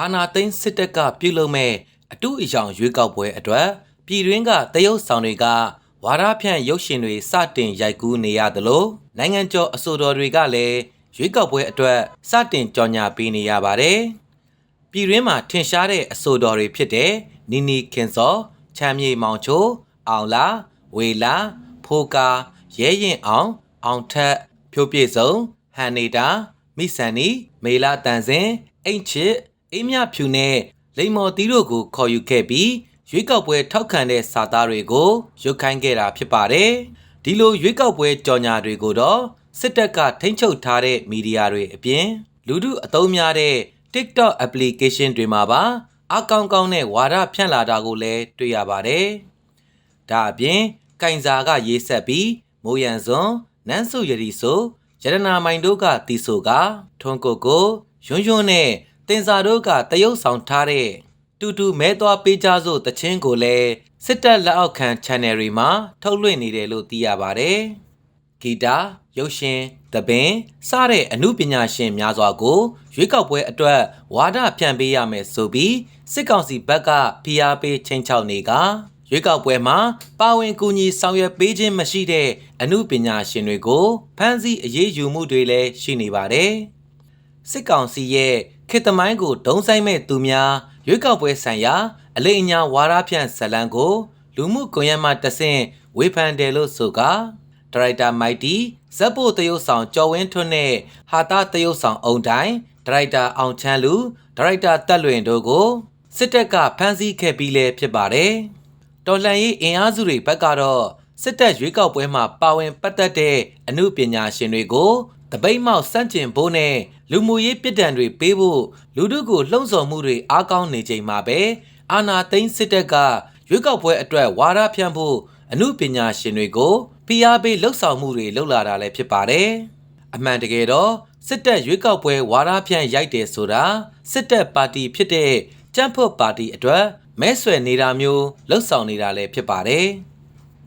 အာနာသိန်းစစ်တပ်ကပြုလုပ်မဲ့အတူအယောင်ရွေးကောက်ပွဲအတွက်ပြည်တွင်းကတရုတ်ဆောင်တွေကဝါရဖြန့်ရုပ်ရှင်တွေစတင်ရိုက်ကူးနေရသလိုနိုင်ငံကျော်အဆိုတော်တွေကလည်းရွေးကောက်ပွဲအတွက်စတင်ကြော်ညာပေးနေရပါတယ်။ပြည်တွင်းမှာထင်ရှားတဲ့အဆိုတော်တွေဖြစ်တဲ့နီနီခင်စောချမ်းမြေမောင်ချိုအောင်လာဝေလာဖိုကာရဲရင်အောင်အောင်ထက်ဖြိုးပြည့်စုံဟန်နေတာမိဆန်နီမေလာတန်စင်အိန့်ချစ် အိမ်မြဖြူနဲ့လိမ္မော်တီးတို့ကိုခေါ်ယူခဲ့ပြီးရွေးကောက်ပွဲထောက်ခံတဲ့စာသားတွေကိုရုတ်ခိုင်းခဲ့တာဖြစ်ပါတယ်။ဒီလိုရွေးကောက်ပွဲကြော်ညာတွေကိုတော့စစ်တပ်ကထိန်းချုပ်ထားတဲ့မီဒီယာတွေအပြင် လူထုအသုံးများတဲ့ TikTok application တွေမှာပါအကောင့်ကောင်းတဲ့ဝါဒဖြန့်လာတာကိုလည်းတွေ့ရပါတယ်။ဒါအပြင်ကင်စာကရေးဆက်ပြီးမိုးရန်စွန်နန်းစုရည်ဆိုရတနာမိုင်တို့ကတီဆိုကထွန်းကိုကိုယွန်းယွန်းနဲ့ တင်စာတို့ကတရုတ်ဆောင်ထားတဲ့တူတူမဲသွားပေးကြစို့တချင်းကိုလည်းစစ်တပ်လက်အောက်ခံ channel တွေမှာထုတ်လွှင့်နေတယ်လို့သိရပါတယ်။ဂီတာရုပ်ရှင်သပင်စတဲ့အမှုပညာရှင်များစွာကိုရွေးကောက်ပွဲအတွက်ဝါဒဖြန့်ပေးရမယ်ဆိုပြီးစစ်ကောင်စီဘက်ကဖိအားပေးချိန်ချောက်နေကရွေးကောက်ပွဲမှာပါဝင်ကူညီဆောင်ရွက်ပေးခြင်းမရှိတဲ့အမှုပညာရှင်တွေကိုဖမ်းဆီးအရေးယူမှုတွေလည်းရှိနေပါတယ်။စစ်ကောင်စီရဲ့ ခေတ်သမိုင်းကိုဒုံဆိုင်မဲ့သူများရွေးကောက်ပွဲဆိုင်ရာ အလိအညာဝါဒဖြန့်ဇလံကို လူမှုကွန်ရက်မှာတဆင့်ဝေဖန်တယ်လို့ဆိုကာဒါရိုက်တာမိုက်တီဇက်ဖို့တရုတ်ဆောင်ကျော်ဝင်းထွန်းနဲ့ဟာတာတရုတ်ဆောင်အုံတိုင်းဒါရိုက်တာအောင်ချမ်းလူဒါရိုက်တာတက်လွင်တို့ကိုစစ်တပ်ကဖမ်းဆီးခဲ့ပြီးလဲဖြစ်ပါတယ်။တော်လှန်ရေးအင်အားစုတွေဘက်ကတော့စစ်တပ်ရွေးကောက်ပွဲမှာပါဝင်ပတ်သက်တဲ့အမှုပညာရှင်တွေကိုတပိတ်မောက်စန့်ကျင်ဖို့နဲ့ လူမှုရေးပြစ်ဒဏ်တွေပေးဖို့လူထုကိုလှုံ့ဆော်မှုတွေအားကောင်းနေချိန်မှာပဲအာနာသိန်းစစ်တပ်ကရွေးကောက်ပွဲအတွက်ဝါဒဖြန့်ဖို့အမှုပညာရှင်တွေကိုဖိအားပေးလှုပ်ဆောင်မှုတွေလုပ်လာတာလည်းဖြစ်ပါတယ်။အမှန်တကယ်တော့စစ်တပ်ရွေးကောက်ပွဲဝါဒဖြန့်ရိုက်တယ်ဆိုတာစစ်တပ်ပါတီဖြစ်တဲ့ကြံ့ဖွတ်ပါတီအတွက်မဲဆွယ်နေတာမျိုးလှုပ်ဆောင်နေတာလည်းဖြစ်ပါတယ်။